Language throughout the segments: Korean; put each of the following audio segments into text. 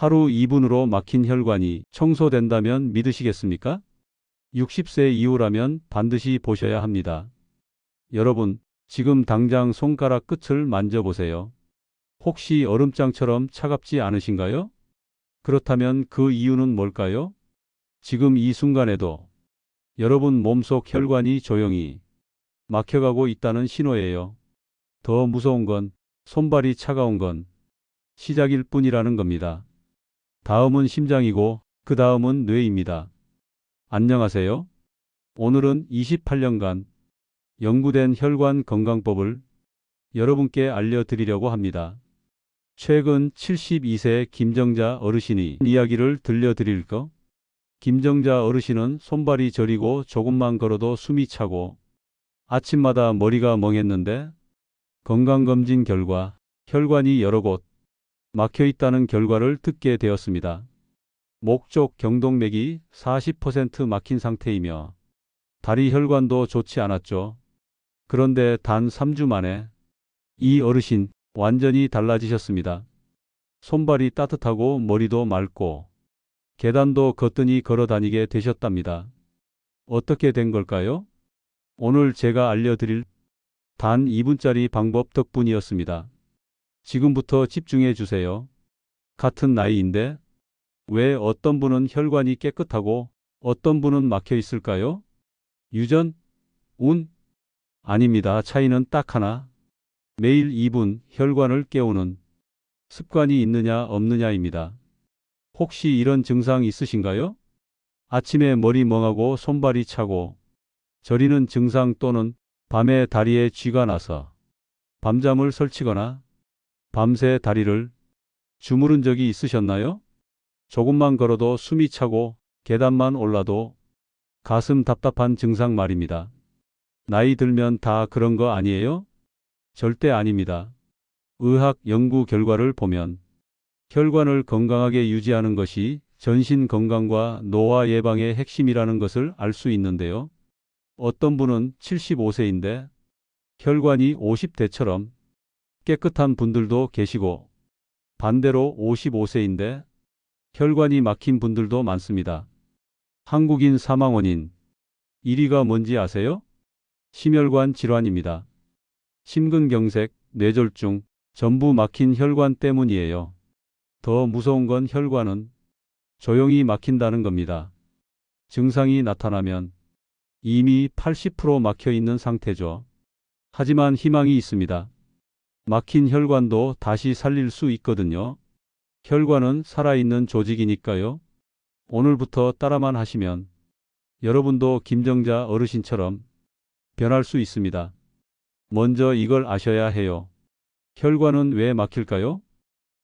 하루 2분으로 막힌 혈관이 청소된다면 믿으시겠습니까? 60세 이후라면 반드시 보셔야 합니다. 여러분, 지금 당장 손가락 끝을 만져보세요. 혹시 얼음장처럼 차갑지 않으신가요? 그렇다면 그 이유는 뭘까요? 지금 이 순간에도 여러분 몸속 혈관이 조용히 막혀가고 있다는 신호예요. 더 무서운 건 손발이 차가운 건 시작일 뿐이라는 겁니다. 다음은 심장이고 그 다음은 뇌입니다. 안녕하세요. 오늘은 28년간 연구된 혈관 건강법을 여러분께 알려드리려고 합니다. 최근 72세 김정자 어르신이 이야기를 들려드릴 거. 김정자 어르신은 손발이 저리고 조금만 걸어도 숨이 차고 아침마다 머리가 멍했는데 건강검진 결과 혈관이 여러 곳 막혀 있다는 결과를 듣게 되었습니다. 목 쪽 경동맥이 40% 막힌 상태이며 다리 혈관도 좋지 않았죠. 그런데 단 3주 만에 이 어르신 완전히 달라지셨습니다. 손발이 따뜻하고 머리도 맑고 계단도 거뜬히 걸어 다니게 되셨답니다. 어떻게 된 걸까요? 오늘 제가 알려드릴 단 2분짜리 방법 덕분이었습니다. 지금부터 집중해 주세요. 같은 나이인데 왜 어떤 분은 혈관이 깨끗하고 어떤 분은 막혀 있을까요? 유전? 운? 아닙니다. 차이는 딱 하나. 매일 2분 혈관을 깨우는 습관이 있느냐 없느냐입니다. 혹시 이런 증상 있으신가요? 아침에 머리 멍하고 손발이 차고 저리는 증상 또는 밤에 다리에 쥐가 나서 밤잠을 설치거나 밤새 다리를 주무른 적이 있으셨나요? 조금만 걸어도 숨이 차고 계단만 올라도 가슴 답답한 증상 말입니다. 나이 들면 다 그런 거 아니에요? 절대 아닙니다. 의학 연구 결과를 보면 혈관을 건강하게 유지하는 것이 전신 건강과 노화 예방의 핵심이라는 것을 알 수 있는데요. 어떤 분은 75세인데 혈관이 50대처럼 깨끗한 분들도 계시고 반대로 55세인데 혈관이 막힌 분들도 많습니다. 한국인 사망 원인 1위가 뭔지 아세요? 심혈관 질환입니다. 심근경색, 뇌졸중, 전부 막힌 혈관 때문이에요. 더 무서운 건 혈관은 조용히 막힌다는 겁니다. 증상이 나타나면 이미 80% 막혀 있는 상태죠. 하지만 희망이 있습니다. 막힌 혈관도 다시 살릴 수 있거든요. 혈관은 살아있는 조직이니까요. 오늘부터 따라만 하시면 여러분도 김정자 어르신처럼 변할 수 있습니다. 먼저 이걸 아셔야 해요. 혈관은 왜 막힐까요?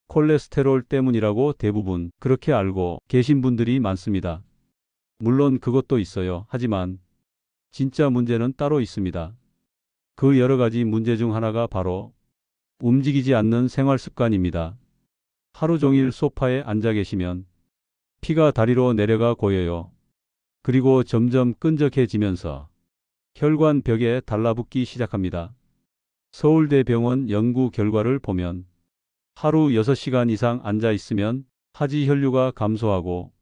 콜레스테롤 때문이라고 대부분 그렇게 알고 계신 분들이 많습니다. 물론 그것도 있어요. 하지만 진짜 문제는 따로 있습니다. 그 여러 가지 문제 중 하나가 바로 움직이지 않는 생활 습관입니다. 하루 종일 소파에 앉아 계시면 피가 다리로 내려가 고여요. 그리고 점점 끈적해지면서 혈관 벽에 달라붙기 시작합니다. 서울대병원 연구 결과를 보면 하루 6시간 이상 앉아 있으면 하지 혈류가 감소하고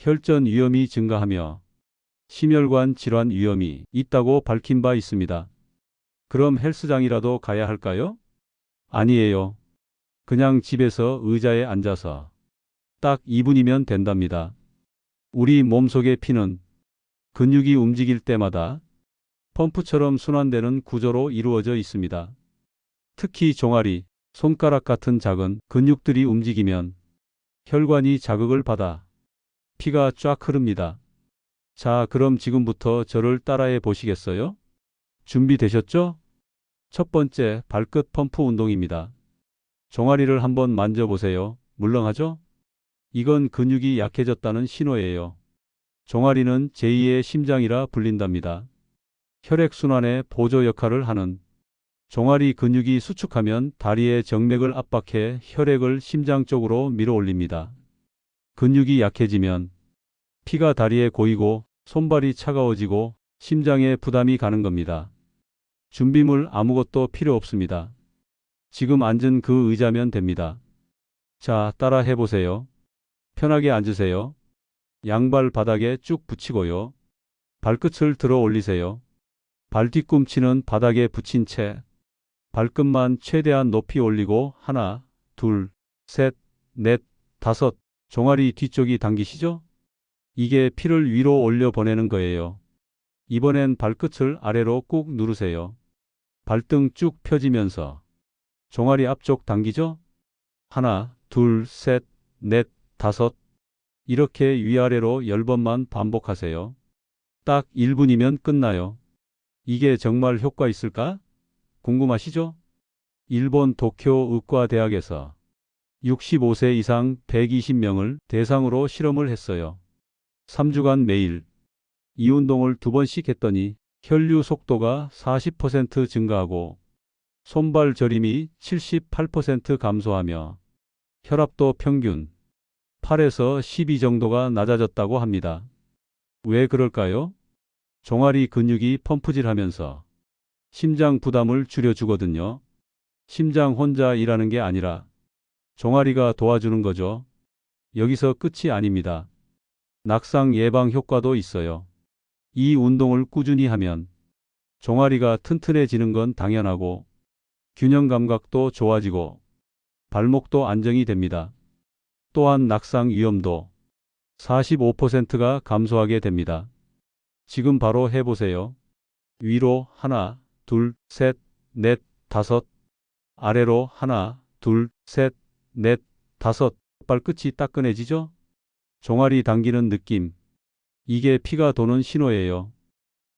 혈전 위험이 증가하며 심혈관 질환 위험이 있다고 밝힌 바 있습니다. 그럼 헬스장이라도 가야 할까요? 아니에요. 그냥 집에서 의자에 앉아서 딱 2분이면 된답니다. 우리 몸속의 피는 근육이 움직일 때마다 펌프처럼 순환되는 구조로 이루어져 있습니다. 특히 종아리, 손가락 같은 작은 근육들이 움직이면 혈관이 자극을 받아 피가 쫙 흐릅니다. 자, 그럼 지금부터 저를 따라해 보시겠어요? 준비되셨죠? 첫 번째, 발끝 펌프 운동입니다. 종아리를 한번 만져보세요. 물렁하죠? 이건 근육이 약해졌다는 신호예요. 종아리는 제2의 심장이라 불린답니다. 혈액순환의 보조 역할을 하는 종아리 근육이 수축하면 다리의 정맥을 압박해 혈액을 심장 쪽으로 밀어 올립니다. 근육이 약해지면 피가 다리에 고이고 손발이 차가워지고 심장에 부담이 가는 겁니다. 준비물 아무것도 필요 없습니다. 지금 앉은 그 의자면 됩니다. 자, 따라 해보세요. 편하게 앉으세요. 양발 바닥에 쭉 붙이고요. 발끝을 들어 올리세요. 발 뒤꿈치는 바닥에 붙인 채 발끝만 최대한 높이 올리고 하나, 둘, 셋, 넷, 다섯 종아리 뒤쪽이 당기시죠? 이게 피를 위로 올려 보내는 거예요. 이번엔 발끝을 아래로 꾹 누르세요. 발등 쭉 펴지면서 종아리 앞쪽 당기죠? 하나, 둘, 셋, 넷, 다섯. 이렇게 위아래로 10번만 반복하세요. 딱 1분이면 끝나요. 이게 정말 효과 있을까? 궁금하시죠? 일본 도쿄 의과대학에서 65세 이상 120명을 대상으로 실험을 했어요. 3주간 매일 이 운동을 두 번씩 했더니 혈류 속도가 40% 증가하고 손발 저림이 78% 감소하며 혈압도 평균 8에서 12 정도가 낮아졌다고 합니다. 왜 그럴까요? 종아리 근육이 펌프질 하면서 심장 부담을 줄여주거든요. 심장 혼자 일하는 게 아니라 종아리가 도와주는 거죠. 여기서 끝이 아닙니다. 낙상 예방 효과도 있어요. 이 운동을 꾸준히 하면 종아리가 튼튼해지는 건 당연하고 균형 감각도 좋아지고 발목도 안정이 됩니다. 또한 낙상 위험도 45%가 감소하게 됩니다. 지금 바로 해보세요. 위로 하나, 둘, 셋, 넷, 다섯. 아래로 하나, 둘, 셋, 넷, 다섯. 발끝이 따끈해지죠? 종아리 당기는 느낌. 이게 피가 도는 신호예요.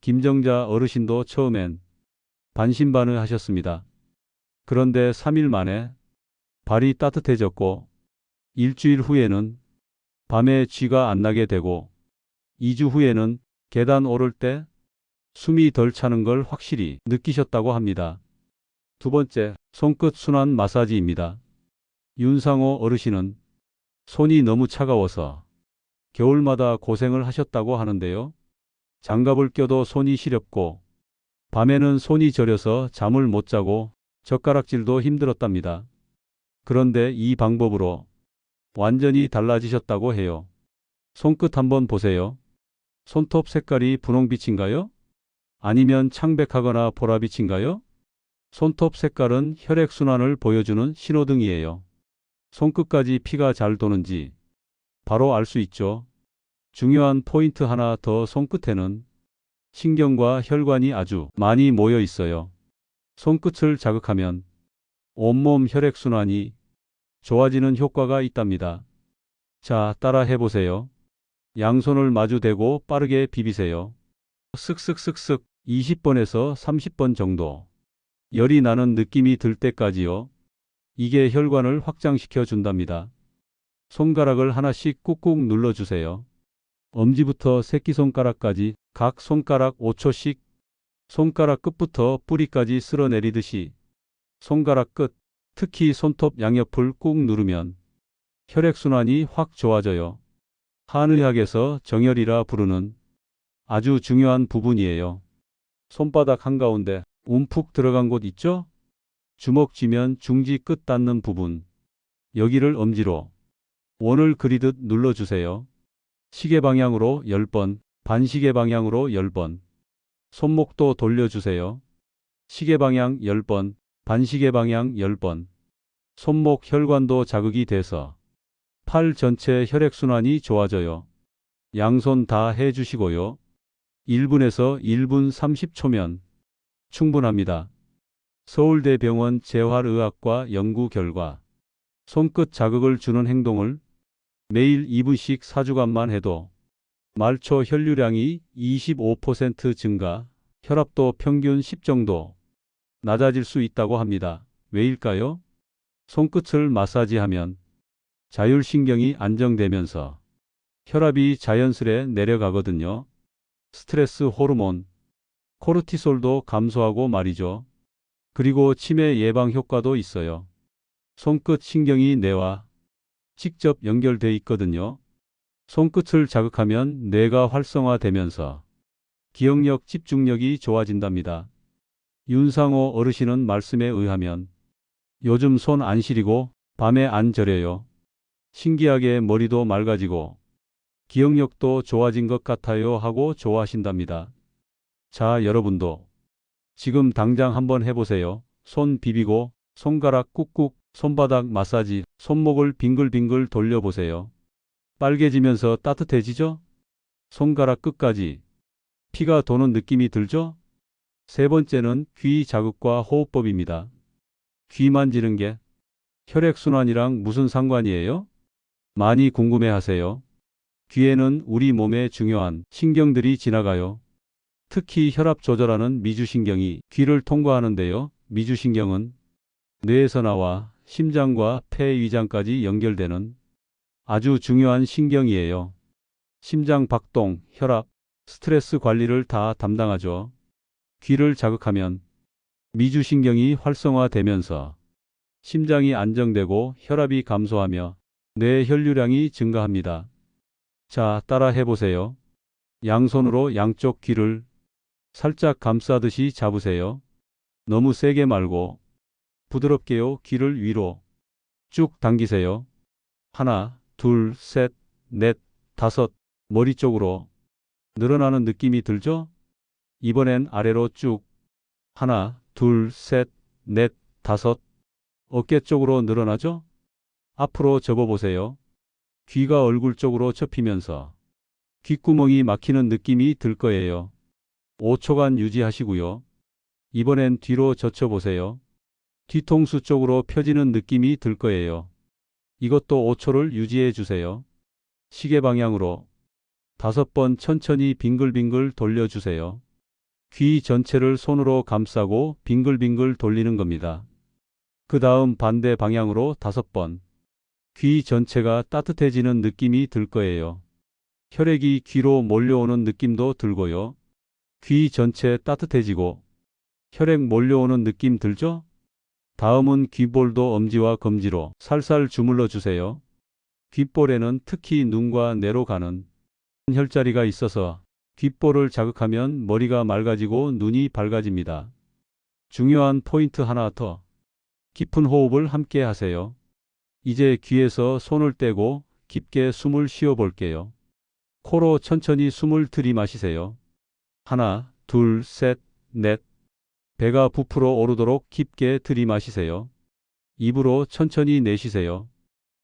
김정자 어르신도 처음엔 반신반의 하셨습니다. 그런데 3일 만에 발이 따뜻해졌고 일주일 후에는 밤에 쥐가 안 나게 되고 2주 후에는 계단 오를 때 숨이 덜 차는 걸 확실히 느끼셨다고 합니다. 두 번째, 손끝 순환 마사지입니다. 윤상호 어르신은 손이 너무 차가워서 겨울마다 고생을 하셨다고 하는데요. 장갑을 껴도 손이 시렵고 밤에는 손이 저려서 잠을 못 자고 젓가락질도 힘들었답니다. 그런데 이 방법으로 완전히 달라지셨다고 해요. 손끝 한번 보세요. 손톱 색깔이 분홍빛인가요? 아니면 창백하거나 보라빛인가요? 손톱 색깔은 혈액순환을 보여주는 신호등이에요. 손끝까지 피가 잘 도는지 바로 알 수 있죠. 중요한 포인트 하나 더 손끝에는 신경과 혈관이 아주 많이 모여 있어요. 손끝을 자극하면 온몸 혈액순환이 좋아지는 효과가 있답니다. 자, 따라 해보세요. 양손을 마주 대고 빠르게 비비세요. 쓱쓱쓱쓱 20번에서 30번 정도. 열이 나는 느낌이 들 때까지요. 이게 혈관을 확장시켜 준답니다. 손가락을 하나씩 꾹꾹 눌러주세요. 엄지부터 새끼손가락까지 각 손가락 5초씩 손가락 끝부터 뿌리까지 쓸어내리듯이 손가락 끝, 특히 손톱 양옆을 꾹 누르면 혈액순환이 확 좋아져요. 한의학에서 정혈이라 부르는 아주 중요한 부분이에요. 손바닥 한가운데 움푹 들어간 곳 있죠? 주먹 쥐면 중지 끝 닿는 부분. 여기를 엄지로 원을 그리듯 눌러주세요. 시계 방향으로 10번, 반시계 방향으로 10번. 손목도 돌려주세요. 시계 방향 10번, 반시계 방향 10번. 손목 혈관도 자극이 돼서 팔 전체 혈액순환이 좋아져요. 양손 다 해주시고요. 1분에서 1분 30초면 충분합니다. 서울대병원 재활의학과 연구 결과 손끝 자극을 주는 행동을 매일 2분씩 4주간만 해도 말초 혈류량이 25% 증가, 혈압도 평균 10 정도 낮아질 수 있다고 합니다. 왜일까요? 손끝을 마사지하면 자율신경이 안정되면서 혈압이 자연스레 내려가거든요. 스트레스 호르몬, 코르티솔도 감소하고 말이죠. 그리고 치매 예방 효과도 있어요. 손끝 신경이 뇌와 직접 연결돼 있거든요. 손끝을 자극하면 뇌가 활성화되면서 기억력, 집중력이 좋아진답니다. 윤상호 어르신은 말씀에 의하면 요즘 손 안 시리고 밤에 안 저려요. 신기하게 머리도 맑아지고 기억력도 좋아진 것 같아요 하고 좋아하신답니다. 자, 여러분도 지금 당장 한번 해보세요. 손 비비고 손가락 꾹꾹 손바닥 마사지 손목을 빙글빙글 돌려보세요. 빨개지면서 따뜻해지죠? 손가락 끝까지 피가 도는 느낌이 들죠? 세 번째는 귀 자극과 호흡법입니다. 귀 만지는 게 혈액순환이랑 무슨 상관이에요? 많이 궁금해 하세요. 귀에는 우리 몸의 중요한 신경들이 지나가요. 특히 혈압 조절하는 미주신경이 귀를 통과하는데요. 미주신경은 뇌에서 나와 심장과 폐 위장까지 연결되는 아주 중요한 신경이에요. 심장 박동, 혈압, 스트레스 관리를 다 담당하죠. 귀를 자극하면 미주신경이 활성화되면서 심장이 안정되고 혈압이 감소하며 뇌 혈류량이 증가합니다. 자, 따라 해보세요. 양손으로 양쪽 귀를 살짝 감싸듯이 잡으세요. 너무 세게 말고 부드럽게요. 귀를 위로 쭉 당기세요. 하나, 둘, 셋, 넷, 다섯, 머리 쪽으로 늘어나는 느낌이 들죠? 이번엔 아래로 쭉 하나, 둘, 셋, 넷, 다섯 어깨 쪽으로 늘어나죠? 앞으로 접어보세요. 귀가 얼굴 쪽으로 접히면서 귓구멍이 막히는 느낌이 들 거예요. 5초간 유지하시고요. 이번엔 뒤로 젖혀보세요. 뒤통수 쪽으로 펴지는 느낌이 들 거예요. 이것도 5초를 유지해 주세요. 시계 방향으로 다섯 번 천천히 빙글빙글 돌려주세요. 귀 전체를 손으로 감싸고 빙글빙글 돌리는 겁니다. 그 다음 반대 방향으로 다섯 번. 귀 전체가 따뜻해지는 느낌이 들 거예요. 혈액이 귀로 몰려오는 느낌도 들고요. 귀 전체 따뜻해지고 혈액 몰려오는 느낌 들죠? 다음은 귓볼도 엄지와 검지로 살살 주물러 주세요. 귓볼에는 특히 눈과 뇌로 가는 혈자리가 있어서 귓볼을 자극하면 머리가 맑아지고 눈이 밝아집니다. 중요한 포인트 하나 더. 깊은 호흡을 함께 하세요. 이제 귀에서 손을 떼고 깊게 숨을 쉬어 볼게요. 코로 천천히 숨을 들이마시세요. 하나, 둘, 셋, 넷. 배가 부풀어 오르도록 깊게 들이마시세요. 입으로 천천히 내쉬세요.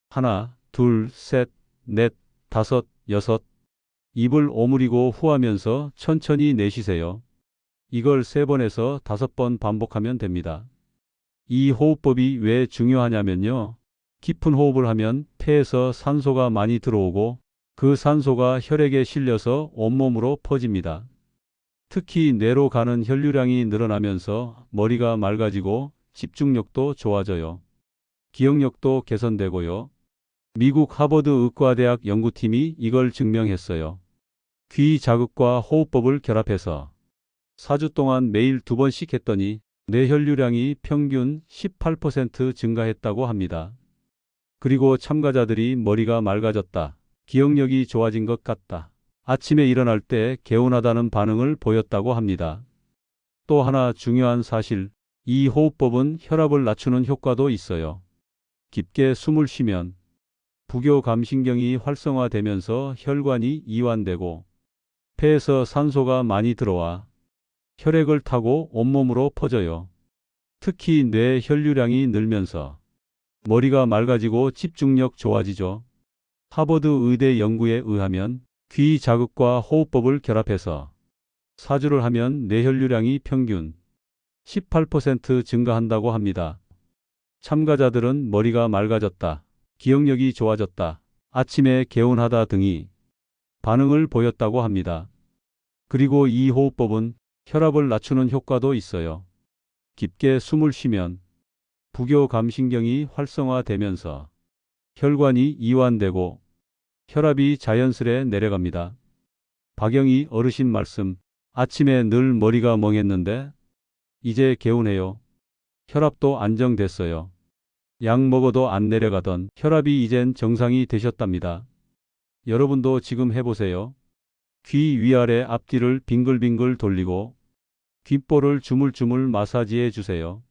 하나, 둘, 셋, 넷, 다섯, 여섯. 입을 오므리고 후하면서 천천히 내쉬세요. 이걸 세 번에서 다섯 번 반복하면 됩니다. 이 호흡법이 왜 중요하냐면요. 깊은 호흡을 하면 폐에서 산소가 많이 들어오고 그 산소가 혈액에 실려서 온몸으로 퍼집니다. 특히 뇌로 가는 혈류량이 늘어나면서 머리가 맑아지고 집중력도 좋아져요. 기억력도 개선되고요. 미국 하버드 의과대학 연구팀이 이걸 증명했어요. 귀 자극과 호흡법을 결합해서 4주 동안 매일 두 번씩 했더니 뇌 혈류량이 평균 18% 증가했다고 합니다. 그리고 참가자들이 머리가 맑아졌다. 기억력이 좋아진 것 같다. 아침에 일어날 때 개운하다는 반응을 보였다고 합니다. 또 하나 중요한 사실, 이 호흡법은 혈압을 낮추는 효과도 있어요. 깊게 숨을 쉬면 부교 감신경이 활성화되면서 혈관이 이완되고 폐에서 산소가 많이 들어와 혈액을 타고 온몸으로 퍼져요. 특히 뇌 혈류량이 늘면서 머리가 맑아지고 집중력 좋아지죠. 하버드 의대 연구에 의하면 귀 자극과 호흡법을 결합해서 4주를 하면 뇌혈류량이 평균 18% 증가한다고 합니다. 참가자들은 머리가 맑아졌다, 기억력이 좋아졌다, 아침에 개운하다 등이 반응을 보였다고 합니다. 그리고 이 호흡법은 혈압을 낮추는 효과도 있어요. 깊게 숨을 쉬면 부교감신경이 활성화되면서 혈관이 이완되고 혈압이 자연스레 내려갑니다. 박영희 어르신 말씀. 아침에 늘 머리가 멍했는데 이제 개운해요. 혈압도 안정됐어요. 약 먹어도 안 내려가던 혈압이 이젠 정상이 되셨답니다. 여러분도 지금 해보세요. 귀 위아래 앞뒤를 빙글빙글 돌리고 귓볼을 주물주물 마사지해 주세요.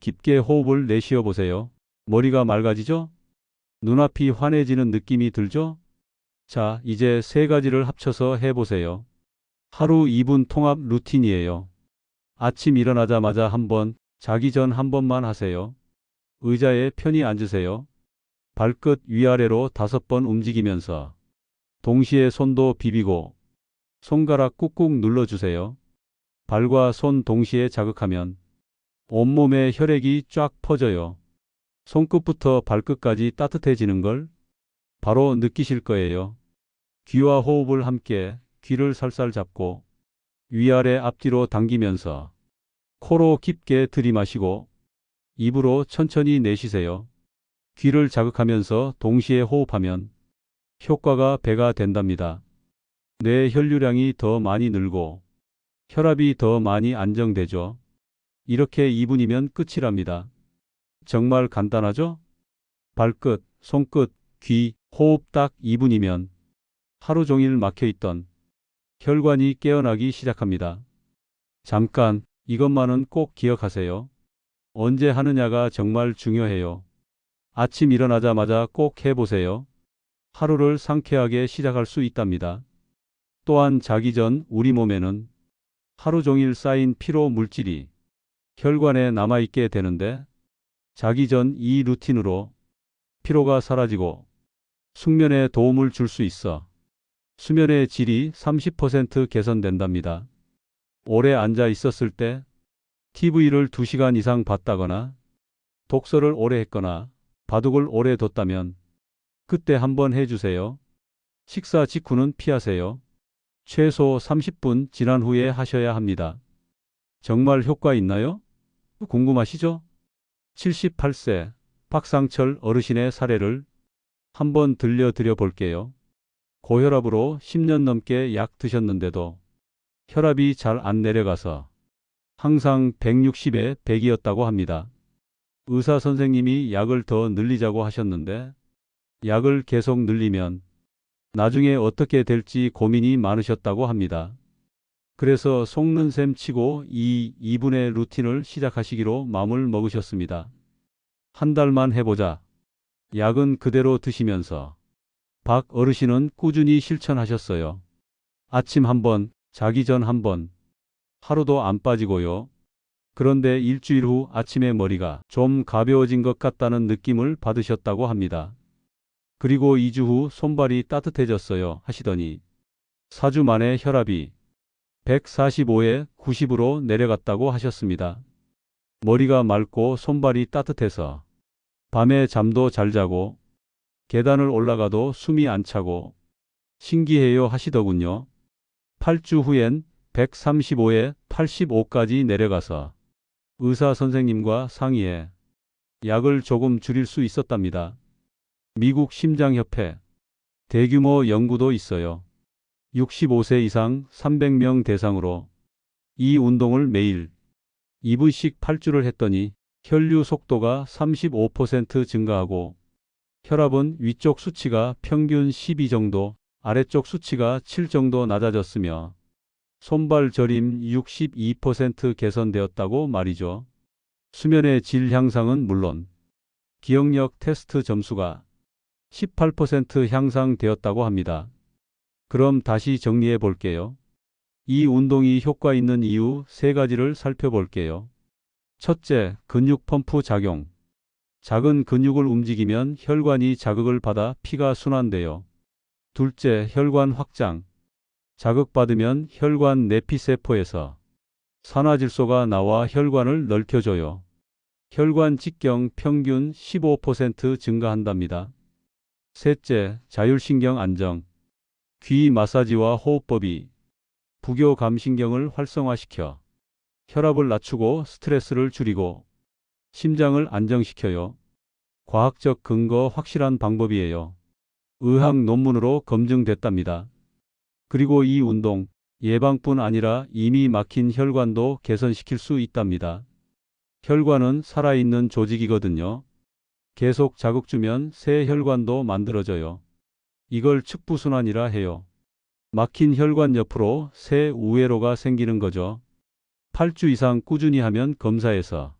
깊게 호흡을 내쉬어 보세요. 머리가 맑아지죠? 눈앞이 환해지는 느낌이 들죠? 자, 이제 세 가지를 합쳐서 해보세요. 하루 2분 통합 루틴이에요. 아침 일어나자마자 한 번, 자기 전 한 번만 하세요. 의자에 편히 앉으세요. 발끝 위아래로 다섯 번 움직이면서 동시에 손도 비비고 손가락 꾹꾹 눌러주세요. 발과 손 동시에 자극하면 온몸에 혈액이 쫙 퍼져요. 손끝부터 발끝까지 따뜻해지는 걸 바로 느끼실 거예요. 귀와 호흡을 함께 귀를 살살 잡고 위아래 앞뒤로 당기면서 코로 깊게 들이마시고 입으로 천천히 내쉬세요. 귀를 자극하면서 동시에 호흡하면 효과가 배가 된답니다. 뇌 혈류량이 더 많이 늘고 혈압이 더 많이 안정되죠. 이렇게 2분이면 끝이랍니다. 정말 간단하죠? 발끝, 손끝, 귀, 호흡 딱 2분이면 하루 종일 막혀 있던 혈관이 깨어나기 시작합니다. 잠깐, 이것만은 꼭 기억하세요. 언제 하느냐가 정말 중요해요. 아침 일어나자마자 꼭 해보세요. 하루를 상쾌하게 시작할 수 있답니다. 또한 자기 전 우리 몸에는 하루 종일 쌓인 피로 물질이 혈관에 남아있게 되는데 자기 전 이 루틴으로 피로가 사라지고 숙면에 도움을 줄 수 있어 수면의 질이 30% 개선된답니다. 오래 앉아 있었을 때 TV를 2시간 이상 봤다거나 독서를 오래 했거나 바둑을 오래 뒀다면 그때 한번 해주세요. 식사 직후는 피하세요. 최소 30분 지난 후에 하셔야 합니다. 정말 효과 있나요? 궁금하시죠? 78세 박상철 어르신의 사례를 한번 들려드려 볼게요. 고혈압으로 10년 넘게 약 드셨는데도 혈압이 잘 안 내려가서 항상 160에 100이었다고 합니다. 의사 선생님이 약을 더 늘리자고 하셨는데 약을 계속 늘리면 나중에 어떻게 될지 고민이 많으셨다고 합니다. 그래서 속는 셈 치고 이 2분의 루틴을 시작하시기로 마음을 먹으셨습니다. 한 달만 해보자. 약은 그대로 드시면서 박 어르신은 꾸준히 실천하셨어요. 아침 한 번, 자기 전 한 번, 하루도 안 빠지고요. 그런데 일주일 후 아침에 머리가 좀 가벼워진 것 같다는 느낌을 받으셨다고 합니다. 그리고 2주 후 손발이 따뜻해졌어요 하시더니 4주 만에 혈압이 145에 90으로 내려갔다고 하셨습니다. 머리가 맑고 손발이 따뜻해서 밤에 잠도 잘 자고 계단을 올라가도 숨이 안 차고 신기해요 하시더군요. 8주 후엔 135에 85까지 내려가서 의사 선생님과 상의해 약을 조금 줄일 수 있었답니다. 미국 심장협회 대규모 연구도 있어요. 65세 이상 300명 대상으로 이 운동을 매일 2분씩 8주를 했더니 혈류 속도가 35% 증가하고 혈압은 위쪽 수치가 평균 12 정도, 아래쪽 수치가 7 정도 낮아졌으며 손발 저림 62% 개선되었다고 말이죠. 수면의 질 향상은 물론 기억력 테스트 점수가 18% 향상되었다고 합니다. 그럼 다시 정리해 볼게요. 이 운동이 효과 있는 이유 세 가지를 살펴볼게요. 첫째, 근육 펌프 작용. 작은 근육을 움직이면 혈관이 자극을 받아 피가 순환돼요. 둘째, 혈관 확장. 자극받으면 혈관 내피세포에서 산화질소가 나와 혈관을 넓혀줘요. 혈관 직경 평균 15% 증가한답니다. 셋째, 자율신경 안정. 귀 마사지와 호흡법이 부교감신경을 활성화시켜 혈압을 낮추고 스트레스를 줄이고 심장을 안정시켜요. 과학적 근거 확실한 방법이에요. 의학 논문으로 검증됐답니다. 그리고 이 운동 예방뿐 아니라 이미 막힌 혈관도 개선시킬 수 있답니다. 혈관은 살아있는 조직이거든요. 계속 자극 주면 새 혈관도 만들어져요. 이걸 측부순환이라 해요. 막힌 혈관 옆으로 새 우회로가 생기는 거죠. 8주 이상 꾸준히 하면 검사에서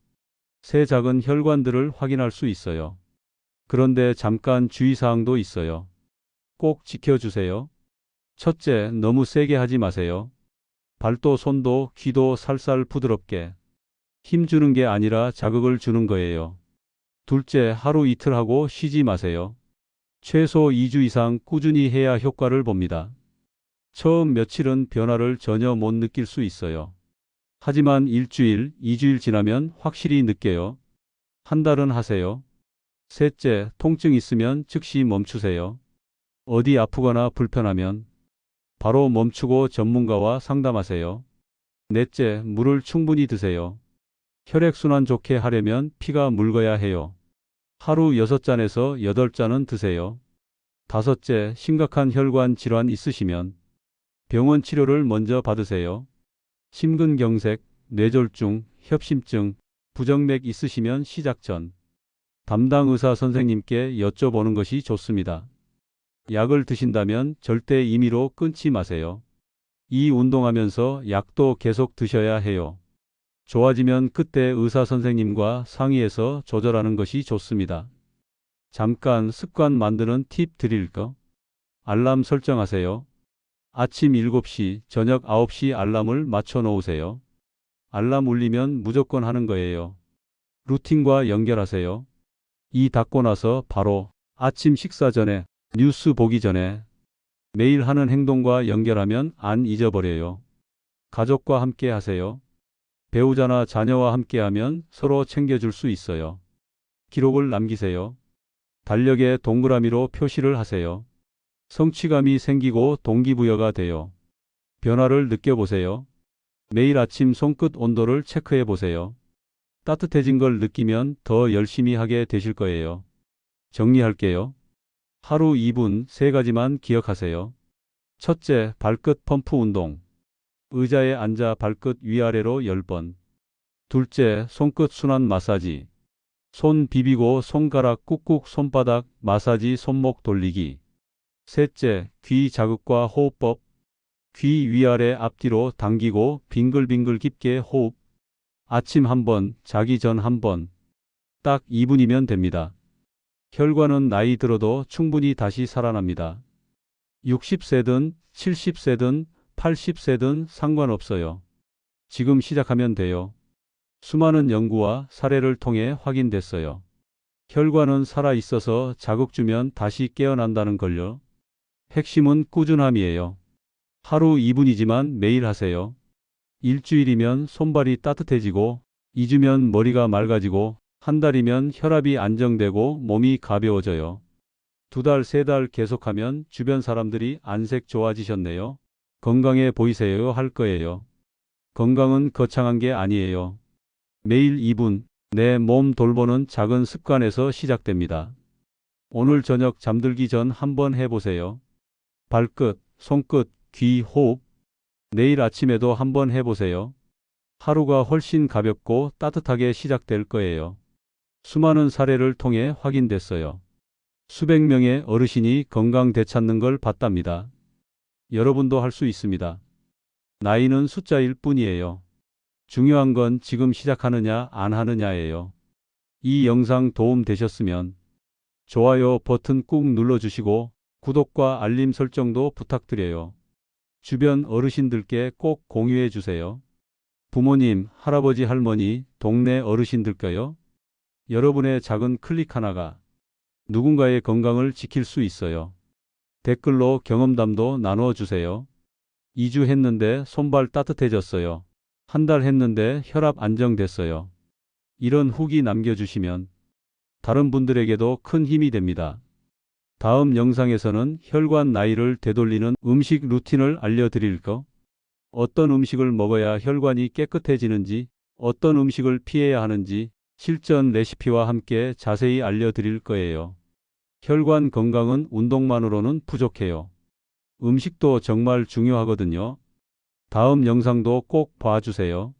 새 작은 혈관들을 확인할 수 있어요. 그런데 잠깐 주의사항도 있어요. 꼭 지켜주세요. 첫째, 너무 세게 하지 마세요. 발도 손도 귀도 살살 부드럽게. 힘 주는 게 아니라 자극을 주는 거예요. 둘째, 하루 이틀 하고 쉬지 마세요. 최소 2주 이상 꾸준히 해야 효과를 봅니다. 처음 며칠은 변화를 전혀 못 느낄 수 있어요. 하지만 일주일, 2주일 지나면 확실히 느껴요. 한 달은 하세요. 셋째, 통증 있으면 즉시 멈추세요. 어디 아프거나 불편하면 바로 멈추고 전문가와 상담하세요. 넷째, 물을 충분히 드세요. 혈액순환 좋게 하려면 피가 묽어야 해요. 하루 6잔에서 8잔은 드세요. 다섯째, 심각한 혈관 질환 있으시면 병원 치료를 먼저 받으세요. 심근경색, 뇌졸중, 협심증, 부정맥 있으시면 시작 전 담당 의사 선생님께 여쭤보는 것이 좋습니다. 약을 드신다면 절대 임의로 끊지 마세요. 이 운동하면서 약도 계속 드셔야 해요. 좋아지면 그때 의사 선생님과 상의해서 조절하는 것이 좋습니다. 잠깐 습관 만드는 팁 드릴 거. 알람 설정하세요. 아침 7시, 저녁 9시 알람을 맞춰 놓으세요. 알람 울리면 무조건 하는 거예요. 루틴과 연결하세요. 이 닫고 나서 바로 아침 식사 전에 뉴스 보기 전에 매일 하는 행동과 연결하면 안 잊어버려요. 가족과 함께 하세요. 배우자나 자녀와 함께 하면 서로 챙겨줄 수 있어요. 기록을 남기세요. 달력에 동그라미로 표시를 하세요. 성취감이 생기고 동기부여가 돼요. 변화를 느껴보세요. 매일 아침 손끝 온도를 체크해 보세요. 따뜻해진 걸 느끼면 더 열심히 하게 되실 거예요. 정리할게요. 하루 2분 세 가지만 기억하세요. 첫째, 발끝 펌프 운동. 의자에 앉아 발끝 위아래로 10번. 둘째, 손끝 순환 마사지. 손 비비고 손가락 꾹꾹 손바닥 마사지 손목 돌리기. 셋째, 귀 자극과 호흡법. 귀 위아래 앞뒤로 당기고 빙글빙글 깊게 호흡. 아침 한 번, 자기 전 한 번. 딱 2분이면 됩니다. 혈관은 나이 들어도 충분히 다시 살아납니다. 60세든 70세든 80세든 상관없어요. 지금 시작하면 돼요. 수많은 연구와 사례를 통해 확인됐어요. 혈관은 살아 있어서 자극 주면 다시 깨어난다는 걸요. 핵심은 꾸준함이에요. 하루 2분이지만 매일 하세요. 일주일이면 손발이 따뜻해지고, 2주면 머리가 맑아지고, 한 달이면 혈압이 안정되고 몸이 가벼워져요. 두 달, 세 달 계속하면 주변 사람들이 안색 좋아지셨네요. 건강해 보이세요 할 거예요. 건강은 거창한 게 아니에요. 매일 2분, 내 몸 돌보는 작은 습관에서 시작됩니다. 오늘 저녁 잠들기 전 한번 해보세요. 발끝, 손끝, 귀, 호흡. 내일 아침에도 한번 해보세요. 하루가 훨씬 가볍고 따뜻하게 시작될 거예요. 수많은 사례를 통해 확인됐어요. 수백 명의 어르신이 건강 되찾는 걸 봤답니다. 여러분도 할 수 있습니다. 나이는 숫자일 뿐이에요. 중요한 건 지금 시작하느냐 안 하느냐예요. 이 영상 도움 되셨으면 좋아요 버튼 꾹 눌러주시고 구독과 알림 설정도 부탁드려요. 주변 어르신들께 꼭 공유해 주세요. 부모님, 할아버지, 할머니, 동네 어르신들까요? 여러분의 작은 클릭 하나가 누군가의 건강을 지킬 수 있어요. 댓글로 경험담도 나누어 주세요. 2주 했는데 손발 따뜻해졌어요. 한 달 했는데 혈압 안정됐어요. 이런 후기 남겨주시면 다른 분들에게도 큰 힘이 됩니다. 다음 영상에서는 혈관 나이를 되돌리는 음식 루틴을 알려드릴 거. 어떤 음식을 먹어야 혈관이 깨끗해지는지, 어떤 음식을 피해야 하는지 실전 레시피와 함께 자세히 알려드릴 거예요. 혈관 건강은 운동만으로는 부족해요. 음식도 정말 중요하거든요. 다음 영상도 꼭 봐주세요.